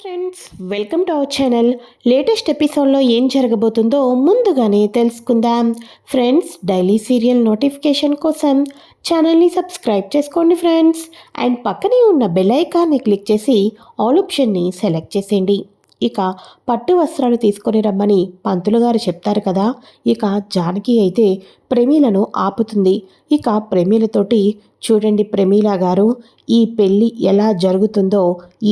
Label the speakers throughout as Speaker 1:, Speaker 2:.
Speaker 1: Friends welcome to our channel latest ఎపిసోడ్లో ఏం జరగబోతుందో ముందుగానే తెలుసుకుందాం. ఫ్రెండ్స్ డైలీ సీరియల్ నోటిఫికేషన్ కోసం ఛానల్ని సబ్స్క్రైబ్ చేసుకోండి ఫ్రెండ్స్ అండ్ పక్కనే ఉన్న బెల్ ఐకాన్ని క్లిక్ చేసి ఆల్ ఆప్షన్ని సెలెక్ట్ చేసేయండి. ఇక పట్టు వస్త్రాలు తీసుకొని రమ్మని పంతులు గారు చెప్తారు కదా. ఇక జానకి అయితే ప్రమీలను ఆపుతుంది. ఇక ప్రమీలతోటి చూడండి ప్రమీల గారు ఈ పెళ్ళి ఎలా జరుగుతుందో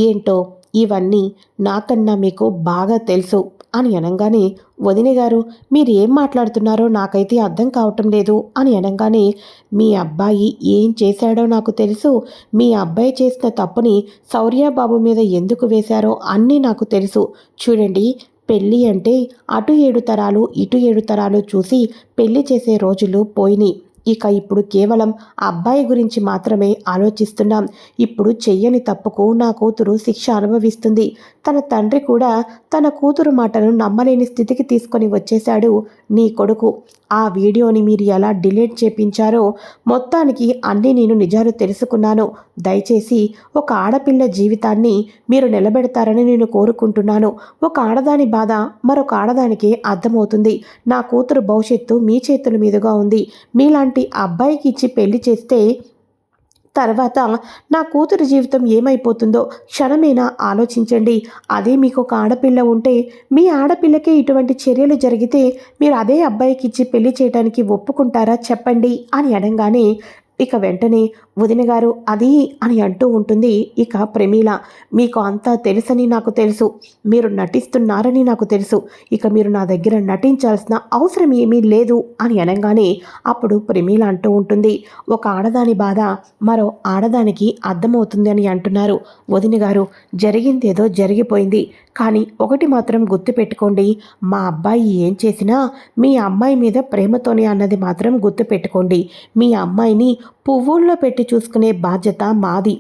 Speaker 1: ఏంటో ఇవన్నీ నాకన్నా మీకు బాగా తెలుసు అని అనగానే వదిన గారు మీరు ఏం మాట్లాడుతున్నారో నాకైతే అర్థం కావటం లేదు అని అనగానే మీ అబ్బాయి ఏం చేశాడో నాకు తెలుసు మీ అబ్బాయి చేసిన తప్పుని సౌర్యబాబు మీద ఎందుకు వేశారో అన్నీ నాకు తెలుసు. చూడండి పెళ్ళి అంటే అటు ఏడు తరాలు ఇటు ఏడు తరాలు చూసి పెళ్ళి చేసే రోజులు పోయినాయి. ఇక ఇప్పుడు కేవలం అబ్బాయి గురించి మాత్రమే ఆలోచిస్తున్నాం. ఇప్పుడు చెయ్యని తప్పుకు నా కూతురు శిక్ష అనుభవిస్తుంది. తన తండ్రి కూడా తన కూతురు మాటను నమ్మలేని స్థితికి తీసుకొని వచ్చేశాడు నీ కొడుకు. ఆ వీడియోని మీరు ఎలా డిలీట్ చేపించారో మొత్తానికి అన్నీ నేను నిజాలు తెలుసుకున్నాను. దయచేసి ఒక ఆడపిల్ల జీవితాన్ని మీరు నిలబెడతారని నేను కోరుకుంటున్నాను. ఒక ఆడదాని బాధ మరొక ఆడదానికి అర్థమవుతుంది. నా కూతురు భవిష్యత్తు మీ చేతుల మీదుగా ఉంది. మీలాంటి అబ్బాయికి ఇచ్చి పెళ్ళి చేస్తే తర్వాత నా కూతురు జీవితం ఏమైపోతుందో క్షణమైనా ఆలోచించండి. అదే మీకు ఒక ఆడపిల్ల ఉంటే మీ ఆడపిల్లకే ఇటువంటి చర్యలు జరిగితే మీరు అదే అబ్బాయికి ఇచ్చి పెళ్ళి చేయడానికి ఒప్పుకుంటారా చెప్పండి అని అనగానే ఇక వెంటనే వదిన గారు అది అని అంటూ ఉంటుంది. ఇక ప్రమీల మీకు అంతా తెలుసని నాకు తెలుసు. మీరు నటిస్తున్నారని నాకు తెలుసు. ఇక మీరు నా దగ్గర నటించాల్సిన అవసరం ఏమీ లేదు అని అనగానే అప్పుడు ప్రమీల అంటూ ఉంటుంది. ఒక ఆడదాని బాధ మరో ఆడదానికి అర్థమవుతుంది అని అంటున్నారు వదిన గారు. జరిగిందేదో జరిగిపోయింది. కానీ ఒకటి మాత్రం గుర్తుపెట్టుకోండి మా అబ్బాయి ఏం చేసినా మీ అమ్మాయి మీద ప్రేమతోనే అన్నది మాత్రం గుర్తుపెట్టుకోండి. మీ అమ్మాయిని పువ్వుల్లో పెట్టి చూసుకునే బాధ్యత మాది.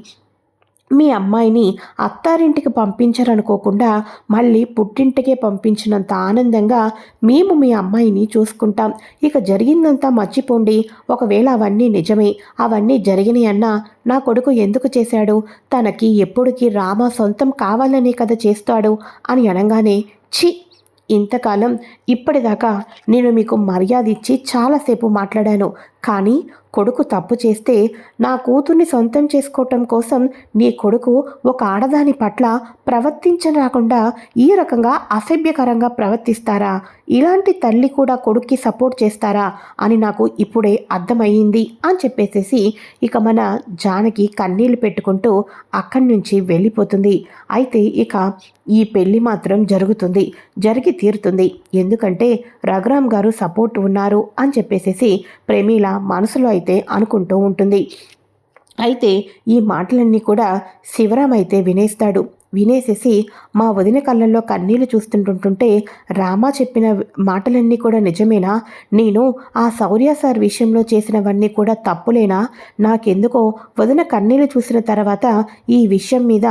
Speaker 1: మీ అమ్మాయిని అత్తారింటికి పంపించారనుకోకుండా మళ్ళీ పుట్టింటికే పంపించినంత ఆనందంగా మేము మీ అమ్మాయిని చూసుకుంటాం. ఇక జరిగిందంతా మర్చిపోండి. ఒకవేళ అవన్నీ నిజమే అవన్నీ జరిగినాయి అన్నా నా కొడుకు ఎందుకు చేశాడు? తనకి ఎప్పుడుకి రామ సొంతం కావాలనే కదా చేస్తాడు అని అనగానే చి ఇంతకాలం ఇప్పటిదాకా నేను మీకు మర్యాద ఇచ్చి చాలాసేపు మాట్లాడాను. కానీ కొడుకు తప్పు చేస్తే నా కూతుర్ని సొంతం చేసుకోవటం కోసం నీ కొడుకు ఒక ఆడదాని పట్ల ప్రవర్తించరాకుండా ఈ రకంగా అసభ్యకరంగా ప్రవర్తిస్తారా? ఇలాంటి తల్లి కూడా కొడుక్కి సపోర్ట్ చేస్తారా? అని నాకు ఇప్పుడే అర్థమయ్యింది అని చెప్పేసేసి ఇక మన జానకి కన్నీళ్ళు పెట్టుకుంటూ అక్కడి నుంచి వెళ్ళిపోతుంది. అయితే ఇక ఈ పెళ్ళి మాత్రం జరుగుతుంది. జరిగి తీరుతుంది. ఎందుకంటే రఘురామ్ గారు సపోర్ట్ ఉన్నారు అని చెప్పేసేసి ప్రేమీల మనసులో అయితే అనుకుంటూ ఉంటుంది. అయితే ఈ మాటలన్నీ కూడా శివరాం అయితే వినేస్తాడు. వినేసేసి మా వదిన కళ్ళల్లో కన్నీళ్ళు చూస్తుంటుంటుంటే రామా చెప్పిన మాటలన్నీ కూడా నిజమేనా? నేను ఆ శౌర్య సార్ విషయంలో చేసినవన్నీ కూడా తప్పులేనా? నాకెందుకో వదిన కన్నీళ్ళు చూసిన తర్వాత ఈ విషయం మీద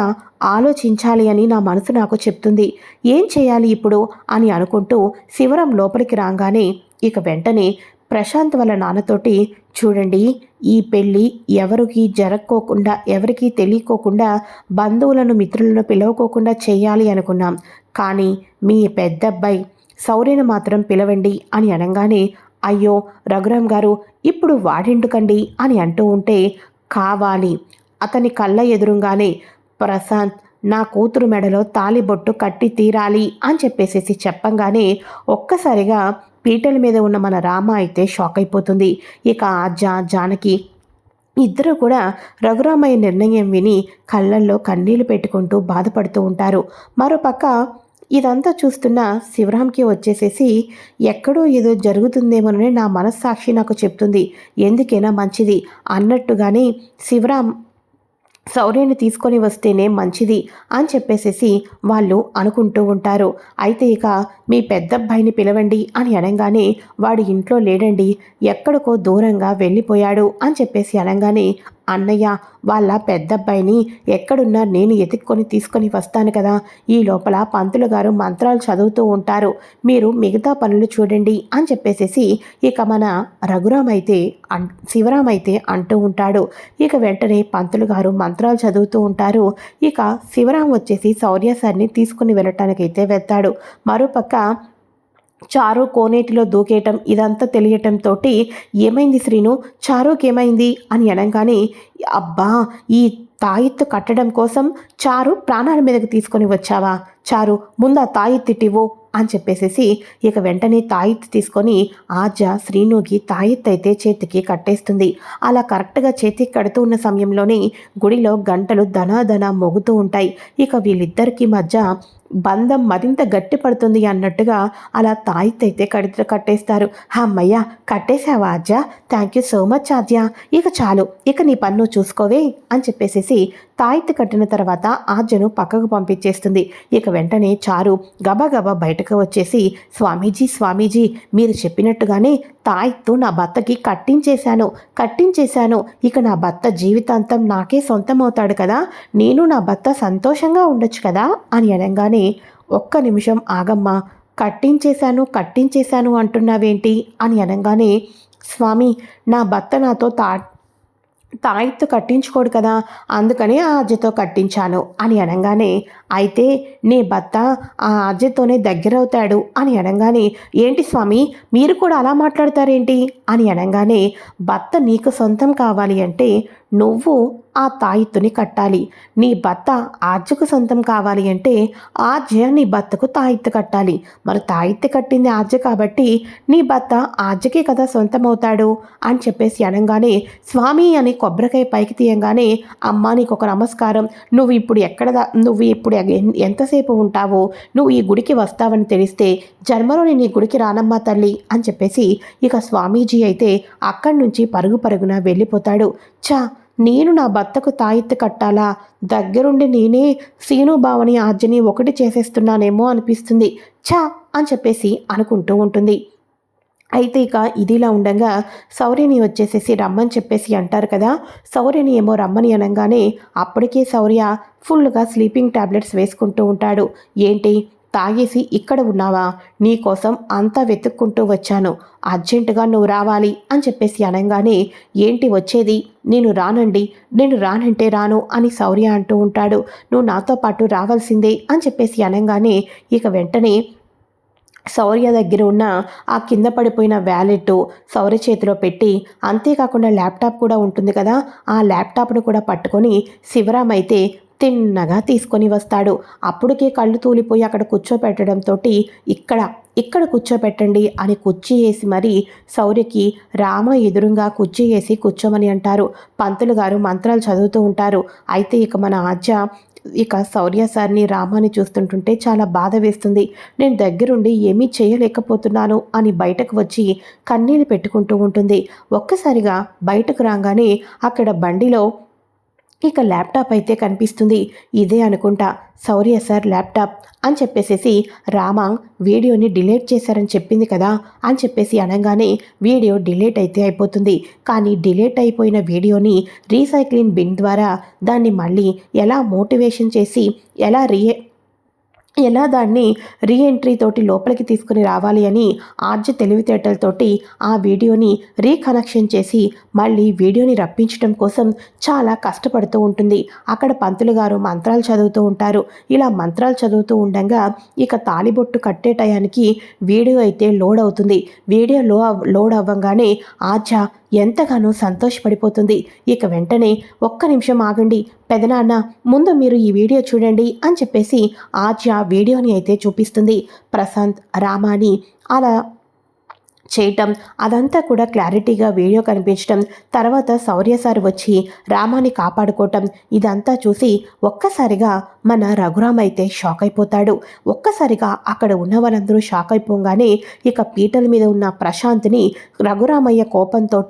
Speaker 1: ఆలోచించాలి అని నా మనసు నాకు చెప్తుంది. ఏం చేయాలి ఇప్పుడు? అని అనుకుంటూ శివరం లోపలికి రాగానే ఇక వెంటనే ప్రశాంత్ వాళ్ళ నాన్నతోటి చూడండి ఈ పెళ్ళి ఎవరికి జరక్కోకుండా ఎవరికి తెలియకోకుండా బంధువులను మిత్రులను పిలవకోకుండా చేయాలి అనుకున్నాం. కానీ మీ పెద్దబ్బాయి సౌర్యను మాత్రం పిలవండి అని అనగానే అయ్యో రఘురామ్ గారు ఇప్పుడు వాడిండుకండి అని అంటూ ఉంటే కావాలి. అతని కళ్ళ ఎదురుగానే ప్రశాంత్ నా కూతురు మెడలో తాలిబొట్టు కట్టి తీరాలి అని చెప్పేసేసి చెప్పంగానే ఒక్కసారిగా పీటల మీద ఉన్న మన రామ అయితే షాక్ అయిపోతుంది. ఇక జా జానకి ఇద్దరు కూడా రఘురామయ్య నిర్ణయం విని కళ్ళల్లో కన్నీళ్ళు పెట్టుకుంటూ బాధపడుతూ ఉంటారు. మరోపక్క ఇదంతా చూస్తున్న శివరాంకి వచ్చేసేసి ఎక్కడో ఏదో జరుగుతుందేమోనని నా మనస్సాక్షి నాకు చెప్తుంది. ఎందుకైనా మంచిది. అన్నట్టుగానే శివరాం శౌర్యని తీసుకొని వస్తేనే మంచిది అని చెప్పేసేసి వాళ్ళు అనుకుంటూ ఉంటారు. అయితే ఇక మీ పెద్దబ్బాయిని పిలవండి అని అనగానే వాడు ఇంట్లో లేడండి ఎక్కడికో దూరంగా వెళ్ళిపోయాడు అని చెప్పేసి అనగానే అన్నయ్య వాళ్ళ పెద్దబ్బాయిని ఎక్కడున్నా నేను ఎతుక్కొని తీసుకొని వస్తాను కదా ఈ లోపల పంతులు గారు మంత్రాలు చదువుతూ ఉంటారు మీరు మిగతా పనులు చూడండి అని చెప్పేసేసి ఇక మన రఘురామ్ అయితే అన్ శివరామ్ అయితే అంటూ ఉంటాడు. ఇక వెంటనే పంతులు గారు మంత్రాలు చదువుతూ ఉంటారు. ఇక శివరాం వచ్చేసి శౌర్య సార్ని తీసుకుని వెళ్ళటానికైతే వెళ్తాడు. మరోపక్క చారు కోనేటిలో దూకేయటం ఇదంతా తెలియటంతో ఏమైంది శ్రీను? చారుకి ఏమైంది? అని అనగానే అబ్బా ఈ తాయిత్తు కట్టడం కోసం చారు ప్రాణాల మీదకు తీసుకొని వచ్చావా? చారు ముందు ఆ తాయిత్తిటివ్వు అని చెప్పేసేసి ఇక వెంటనే తాయిత్తు తీసుకొని ఆజ శ్రీనుకి తాయిత్తు అయితే చేతికి కట్టేస్తుంది. అలా కరెక్ట్గా చేతికి కడుతూ ఉన్న సమయంలోనే గుడిలో గంటలు ధనాధన మోగుతూ ఉంటాయి. ఇక వీళ్ళిద్దరికీ మధ్య బంధం మరింత గట్టిపడుతుంది అన్నట్టుగా అలా తాయితైతే కడితే కట్టేస్తారు. అమ్మయ్య కట్టేశావా Aadya thank you so much Aadya. ఇక చాలు. ఇక నీ పన్ను చూసుకోవే అని చెప్పేసేసి తాయిత్ కట్టిన తర్వాత ఆద్యను పక్కకు పంపించేస్తుంది. ఇక వెంటనే చారు గబగబా బయటకు వచ్చేసి స్వామీజీ స్వామీజీ మీరు చెప్పినట్టుగానే తాయిత్తు నా భర్తకి కట్టించేశాను కట్టించేశాను. ఇక నా భర్త జీవితాంతం నాకే సొంతమవుతాడు కదా. నేను నా భర్త సంతోషంగా ఉండొచ్చు కదా అని అనగానే ఒక్క నిమిషం ఆగమ్మా కట్టించేశాను కట్టించేశాను అంటున్నావేంటి అని అనగానే స్వామి నా భర్త నాతో తా తాయిత్తు కట్టించుకోడు కదా అందుకనే ఆ అజ్జతో కట్టించాను అని అనగానే అయితే నీ భర్త ఆ అజ్జతోనే దగ్గరవుతాడు అని అనగానే ఏంటి స్వామి మీరు కూడా అలా మాట్లాడతారేంటి అని అనగానే భర్త నీకు సొంతం కావాలి అంటే నువ్వు ఆ తాయిత్తుని కట్టాలి. నీ భర్త ఆర్జకు సొంతం కావాలి అంటే ఆర్జ్య నీ భర్తకు తాయిత్తు కట్టాలి. మరి తాయిత్తు కట్టింది ఆర్జ కాబట్టి నీ భర్త ఆర్జకే కదా సొంతం అవుతాడు అని చెప్పేసి అనగానే స్వామి అని కొబ్బరికాయ పైకి తీయంగానే అమ్మ నీకు ఒక నమస్కారం. నువ్వు ఇప్పుడు ఎక్కడ నువ్వు ఇప్పుడు ఎంతసేపు ఉంటావో? నువ్వు ఈ గుడికి వస్తావని తెలిస్తే జన్మలో నేను ఈ గుడికి రానమ్మా తల్లి అని చెప్పేసి ఇక స్వామీజీ అయితే అక్కడి నుంచి పరుగు పరుగున వెళ్ళిపోతాడు. చా నేను నా భర్తకు తాయిత్తు కట్టాలా? దగ్గరుండి నేనే సీను బావని ఒకటి చేసేస్తున్నానేమో అనిపిస్తుంది. ఛా! అని చెప్పేసి అనుకుంటూ ఉంటుంది. అయితే ఇక ఇదిలా ఉండగా శౌర్యని వచ్చేసేసి రమ్మని చెప్పేసి అంటారు కదా. శౌర్యని ఏమో రమ్మని అనగానే అప్పటికే శౌర్య ఫుల్గా స్లీపింగ్ టాబ్లెట్స్ వేసుకుంటూ ఉంటాడు. ఏంటి? తాగేసి ఇక్కడ ఉన్నావా? నీకోసం అంతా వెతుక్కుంటూ వచ్చాను. అర్జెంటుగా నువ్వు రావాలి అని చెప్పేసి అనగానే ఏంటి వచ్చేది? నేను రానండి. నేను రానంటే రాను అని శౌర్య అంటూ ఉంటాడు. నువ్వు నాతో పాటు రావాల్సిందే అని చెప్పేసి అనగానే ఇక వెంటనే శౌర్య దగ్గర ఉన్న ఆ కింద పడిపోయిన వ్యాలెట్ శౌర్య చేతిలో పెట్టి అంతేకాకుండా ల్యాప్టాప్ కూడా ఉంటుంది కదా ఆ ల్యాప్టాప్ను కూడా పట్టుకొని శివరామ్ అయితే తిన్నగా తీసుకొని వస్తాడు. అప్పటికే కళ్ళు తూలిపోయి అక్కడ కూర్చోపెట్టడంతో ఇక్కడ ఇక్కడ కూర్చోపెట్టండి అని కుర్చీ వేసి మరి శౌర్యకి రామ ఎదురుగా కుర్చీ వేసి కూర్చోమని అంటారు. పంతులు గారు మంత్రాలు చదువుతూ ఉంటారు. అయితే ఇక మన ఆజ్య ఇక శౌర్య సార్ని రామాని చూస్తుంటుంటే చాలా బాధ వేస్తుంది. నేను దగ్గరుండి ఏమీ చేయలేకపోతున్నాను అని బయటకు వచ్చి కన్నీళ్ళు పెట్టుకుంటూ ఉంటుంది. ఒక్కసారిగా బయటకు రాగానే అక్కడ బండిలో ఇక ల్యాప్టాప్ అయితే కనిపిస్తుంది. ఇదే అనుకుంటా. శౌర్య సార్ ల్యాప్టాప్ అని చెప్పేసేసి రామ వీడియోని డిలీట్ చేశారని చెప్పింది కదా అని చెప్పేసి అనగానే వీడియో డిలీట్ అయితే అయిపోతుంది. కానీ డిలీట్ అయిపోయిన వీడియోని రీసైక్లింగ్ బిన్ ద్వారా దాన్ని మళ్ళీ ఎలా మోటివేషన్ చేసి ఎలా రియే ఎలా దాన్ని రీఎంట్రీ తోటి లోపలికి తీసుకుని రావాలి అని ఆర్జ తెలివితేటలతోటి ఆ వీడియోని రీకనెక్షన్ చేసి మళ్ళీ వీడియోని రప్పించడం కోసం చాలా కష్టపడుతూ ఉంటుంది. అక్కడ పంతులు గారు మంత్రాలు చదువుతూ ఉంటారు. ఇలా మంత్రాలు చదువుతూ ఉండగా ఇక తాలిబొట్టు కట్టే టయానికి వీడియో అయితే లోడ్ అవుతుంది. వీడియో లో లోడ్ అవ్వగానే ఆర్జ ఎంతగానో సంతోషపడిపోతుంది. ఇక వెంటనే ఒక్క నిమిషం ఆగండి. పెదనాన్న ముందు మీరు ఈ వీడియో చూడండి అని చెప్పేసి ఆర్య వీడియోని అయితే చూపిస్తుంది. ప్రశాంత్ రామాని అలా చేయటం అదంతా కూడా క్లారిటీగా వీడియో కనిపించటం తర్వాత శౌర్య సార్ వచ్చి రామాని కాపాడుకోవటం ఇదంతా చూసి ఒక్కసారిగా మన రఘురామ్ అయితే షాక్ అయిపోతాడు. ఒక్కసారిగా అక్కడ ఉన్న వాళ్ళందరూ షాక్ అయిపోగానే ఇక పీటల మీద ఉన్న ప్రశాంత్ని రఘురామయ్య కోపంతో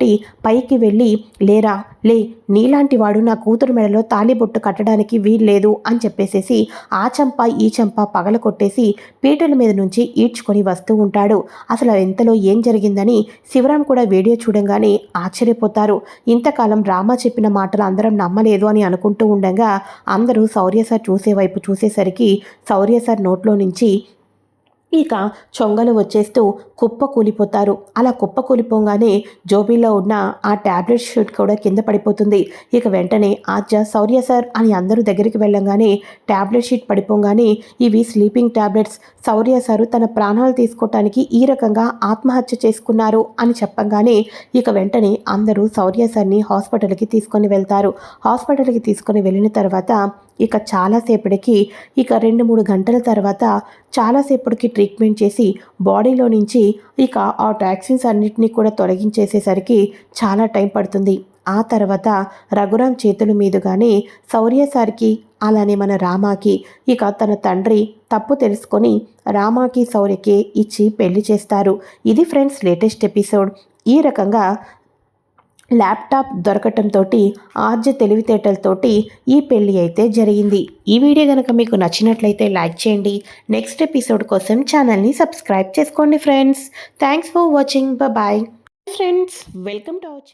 Speaker 1: పైకి వెళ్ళి లేరా లే నీలాంటి వాడు నా కూతురు మెడలో తాలిబొట్టు కట్టడానికి వీల్లేదు అని చెప్పేసేసి ఆ చంప ఈ చంప పగల కొట్టేసి పీటల మీద నుంచి ఈడ్చుకొని వస్తూ ఉంటాడు. అసలు ఎంతలో ఏం జరిగిందని శివరాం కూడా వీడియో చూడంగానే ఆశ్చర్యపోతారు. ఇంతకాలం రామ చెప్పిన మాటలు అందరం నమ్మలేదు అని అనుకుంటూ ఉండగా అందరూ శౌర్య చూసి చూసే వైపు చూసేసరికి శౌర్య సార్ నోట్లో నుంచి ఇక చొంగలు వచ్చేస్తూ కుప్ప కూలిపోతారు. అలా కుప్ప కూలిపోగానే జోబీలో ఉన్న ఆ ట్యాబ్లెట్ షీట్ కూడా కింద పడిపోతుంది. ఇక వెంటనే ఆద్య శౌర్య సార్ అని అందరూ దగ్గరికి వెళ్ళంగానే ట్యాబ్లెట్ షీట్ పడిపోగానే ఇవి స్లీపింగ్ ట్యాబ్లెట్స్ శౌర్య సారు తన ప్రాణాలు తీసుకోవటానికి ఈ రకంగా ఆత్మహత్య చేసుకున్నారు అని చెప్పగానే ఇక వెంటనే అందరూ శౌర్య సార్ని హాస్పిటల్కి తీసుకొని వెళ్తారు. హాస్పిటల్కి తీసుకొని వెళ్ళిన తర్వాత ఇక చాలాసేపటికి ఇక రెండు మూడు గంటల తర్వాత చాలాసేపటికి ట్రీట్మెంట్ చేసి బాడీలో నుంచి ఇక ఆ టాక్సిన్స్ అన్నిటినీ కూడా తొలగించేసేసరికి చాలా టైం పడుతుంది. ఆ తర్వాత రఘురాం చేతుల మీదుగానే శౌర్య సార్కి అలానే మన రామాకి ఇక తన తండ్రి తప్పు తెలుసుకొని రామాకి శౌర్యకి ఇచ్చి పెళ్ళి చేస్తారు. ఇది ఫ్రెండ్స్ లేటెస్ట్ ఎపిసోడ్. ఈ రకంగా ల్యాప్టాప్ దొరకటంతో ఆర్జ తెలివితేటలతోటి ఈ పెళ్ళి అయితే జరిగింది. ఈ వీడియో కనుక మీకు నచ్చినట్లయితే లైక్ చేయండి. నెక్స్ట్ ఎపిసోడ్ కోసం ఛానల్ని సబ్స్క్రైబ్ చేసుకోండి friends. Thanks for watching. Bye friends welcome to our